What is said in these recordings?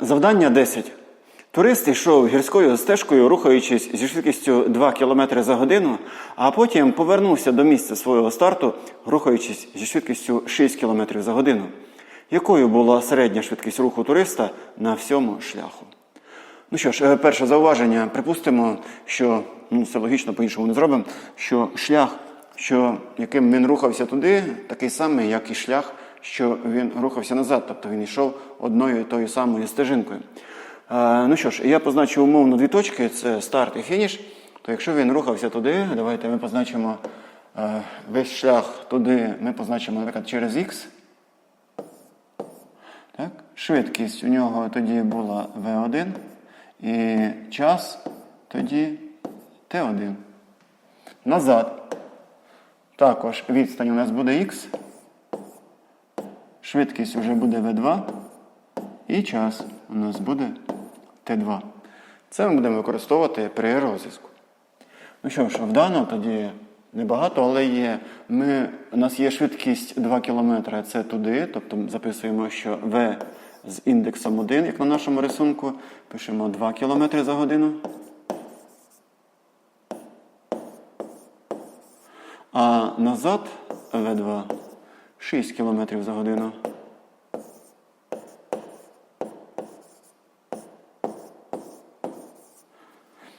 Завдання 10. Турист йшов гірською стежкою, рухаючись зі швидкістю 2 км за годину, а потім повернувся до місця свого старту, рухаючись зі швидкістю 6 км за годину. Якою була середня швидкість руху туриста на всьому шляху? Ну що ж, е, перше зауваження. Припустимо, що ну, це логічно, по-іншому не зробимо, що шлях, що, яким він рухався туди, такий самий, як і шлях, що він рухався назад, тобто він йшов одною і тою самою стежинкою. Е, ну що ж, я позначу умовно дві точки: це старт і фініш. То якщо він рухався туди, давайте ми позначимо е, весь шлях туди, ми позначимо, наприклад, через Х. Так? Швидкість у нього тоді була V1 і час тоді T1. Назад. Також відстань у нас буде X. Швидкість вже буде V2. І час у нас буде Т2. Це ми будемо використовувати при розв'язку. Ну що ж, вдано тоді небагато, але є. Ми, у нас є швидкість 2 км, це туди, тобто записуємо, що V з індексом 1, як на нашому рисунку, пишемо 2 км за годину. А назад V2 6 км за годину.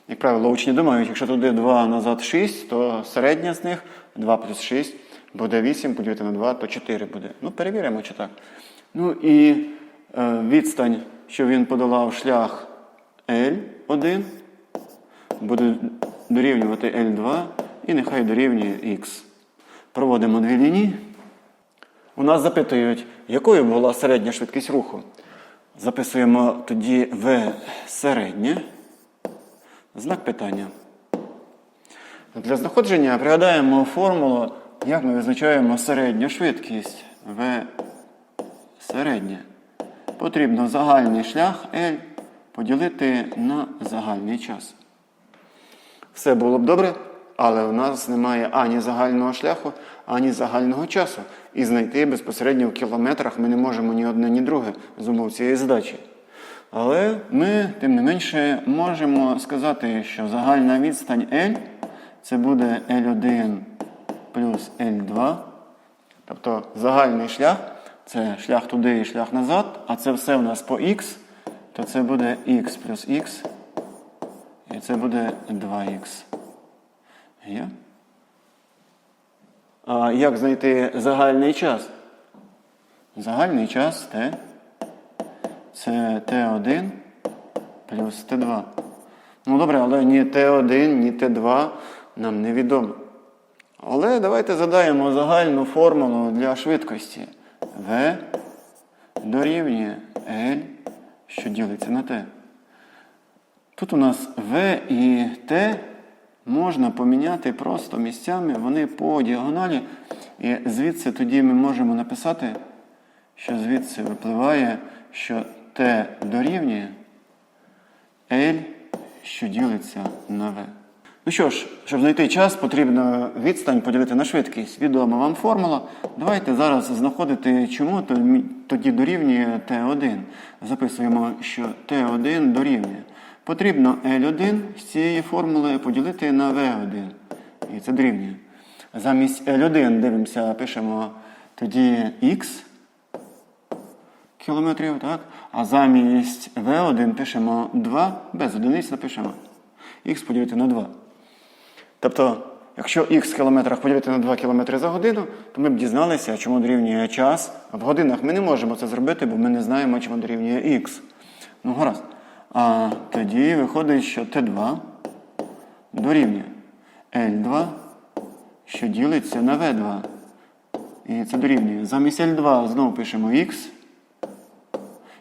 Як правило, учні думають, якщо туди 2 назад 6, то середня з них 2 плюс 6 буде 8, поділити на 2, то 4 буде. Ну, перевіримо, чи так. Ну і е, відстань, що він подолав шлях L1, буде дорівнювати L2 і нехай дорівнює X. Проводимо дві лінії. У нас запитують, якою була середня швидкість руху. Записуємо тоді V середнє. Знак питання. Для знаходження пригадаємо формулу, як ми визначаємо середню швидкість V середнє. Потрібно загальний шлях L поділити на загальний час. Все було б добре, але у нас немає ані загального шляху, ані загального часу. І знайти безпосередньо в кілометрах ми не можемо ні одне, ні друге з умов цієї задачі. Але ми, тим не менше, можемо сказати, що загальна відстань L це буде L1 плюс L2. Тобто загальний шлях це шлях туди і шлях назад, а це все у нас по X, то це буде X плюс X. І це буде 2х. Є? А як знайти загальний час? Загальний час Т. Це Т1 плюс Т2. Ну добре, але ні Т1, ні Т2 нам не відомо. Але давайте задаємо загальну формулу для швидкості. В дорівнює L, що ділиться на Т. Тут у нас В і Т можна поміняти просто місцями, вони по діагоналі. І звідси тоді ми можемо написати, що звідси випливає, що Т дорівнює L, що ділиться на В. Ну що ж, щоб знайти час, потрібно відстань поділити на швидкість. Відома вам формула. Давайте зараз знаходити, чому тоді дорівнює Т1. Записуємо, що Т1 дорівнює. Потрібно L1 з цієї формули поділити на V1. І це дорівнює. Замість L1 дивимося, пишемо тоді X кілометрів, так? А замість V1 пишемо 2, без одиниць напишемо. Х поділити на 2. Тобто, якщо х кілометрах поділити на 2 км за годину, то ми б дізналися, чому дорівнює час. В годинах ми не можемо це зробити, бо ми не знаємо, чому дорівнює х. Ну, гаразд. А тоді виходить, що Т2 дорівнює L2, що ділиться на V2. І це дорівнює. Замість L2 знову пишемо х,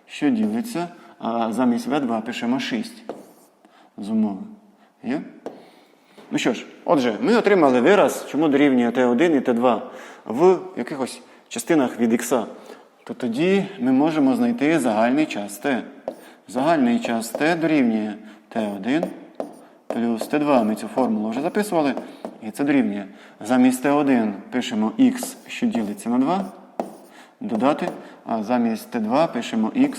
що ділиться, а замість V2 пишемо 6 з умови. Є? Ну що ж, отже, ми отримали вираз, чому дорівнює Т1 і Т2 в якихось частинах від х. То тоді ми можемо знайти загальний час Т. Загальний час Т дорівнює Т1 плюс Т2. Ми цю формулу вже записували. І це дорівнює. Замість Т1 пишемо х, що ділиться на 2. Додати. А замість Т2 пишемо х,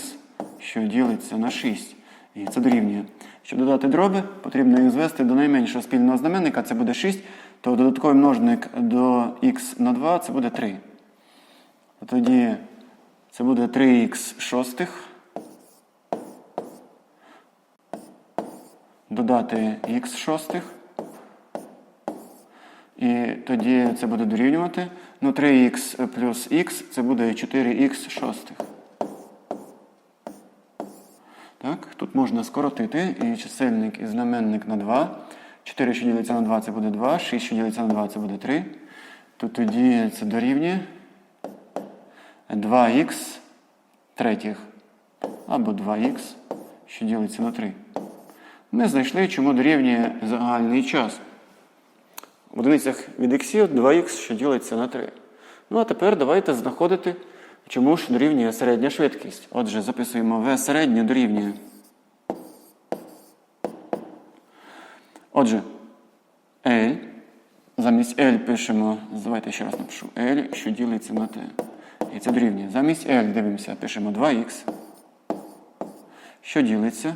що ділиться на 6. І це дорівнює. Щоб додати дроби, потрібно їх звести до найменшого спільного знаменника, це буде 6, то додатковий множник до х на 2 це буде 3. Тоді це буде 3х шостих. Додати х шостих. І тоді це буде дорівнювати. Ну, 3х плюс х це буде 4х шостих. Так, тут можна скоротити і чисельник і знаменник на 2. 4, що ділиться на 2, це буде 2, 6, що ділиться на 2, це буде 3. То тоді це дорівнює 2х третіх або 2х, що ділиться на 3. Ми знайшли, чому дорівнює загальний час. В одиницях від х 2х, що ділиться на 3. Ну а тепер давайте знаходити, чому ж дорівнює середня швидкість. Отже, записуємо v середнє дорівнює. Отже, L. Замість L пишемо, давайте ще раз напишу L, що ділиться на T. І це дорівнює. Замість L дивимося, пишемо 2х, що ділиться.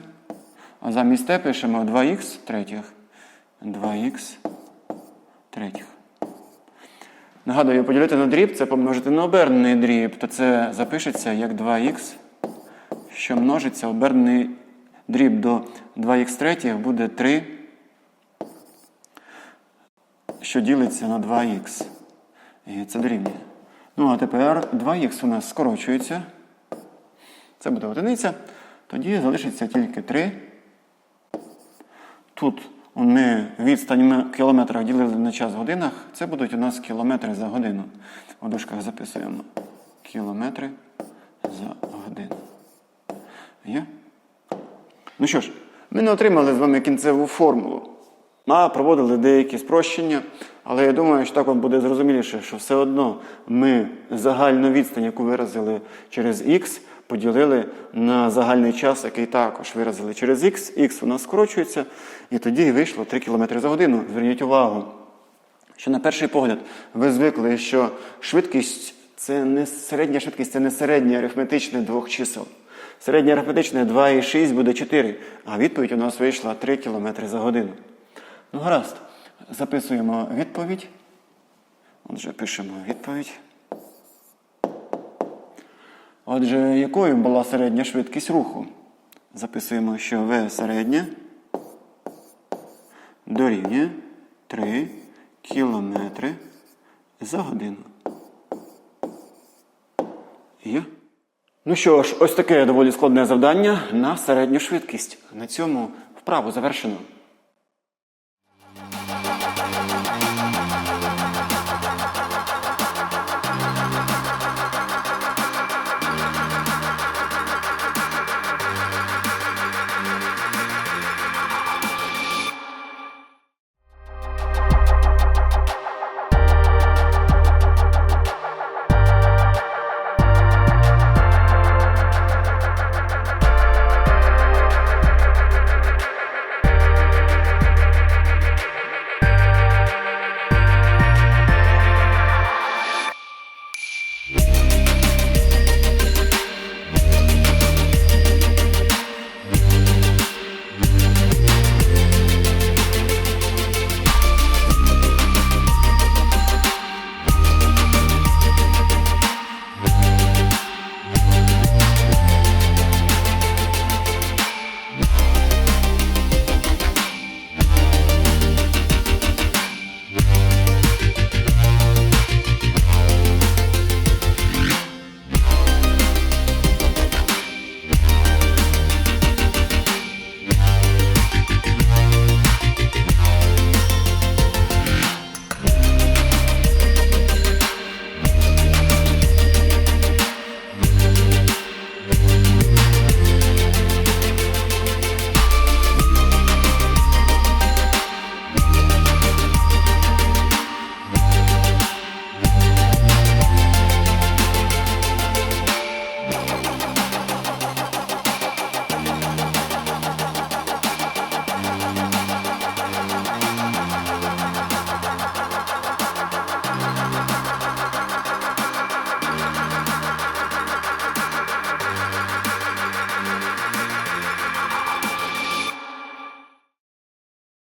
А замість T пишемо 2х третіх. 2х третіх. Нагадую, поділити на дріб це помножити на обернений дріб, то це запишеться як 2х, що множиться обернений дріб до 2х третіх буде 3, що ділиться на 2х. І це дорівнює. Ну, а тепер 2х у нас скорочується. Це буде одиниця. Тоді залишиться тільки 3. Тут ми відстань на кілометрах ділили на час в годинах. Це будуть у нас кілометри за годину. У дужках записуємо кілометри за годину. Є? Ну що ж, ми не отримали з вами кінцеву формулу, а проводили деякі спрощення. Але я думаю, що так вам буде зрозуміліше, що все одно ми загальну відстань, яку виразили через х, поділили на загальний час, який також виразили через х. Х у нас скорочується, і тоді вийшло 3 км за годину. Зверніть увагу, що на перший погляд ви звикли, що швидкість це не середня швидкість, це не середнє арифметичне двох чисел. Середнє арифметичне 2,6 буде 4, а відповідь у нас вийшла 3 км за годину. Ну, гаразд. Записуємо відповідь. Отже, пишемо відповідь. Отже, якою була середня швидкість руху? Записуємо, що V середня дорівнює 3 кілометри за годину. Є? Ну що ж, ось таке доволі складне завдання на середню швидкість. На цьому вправу завершено.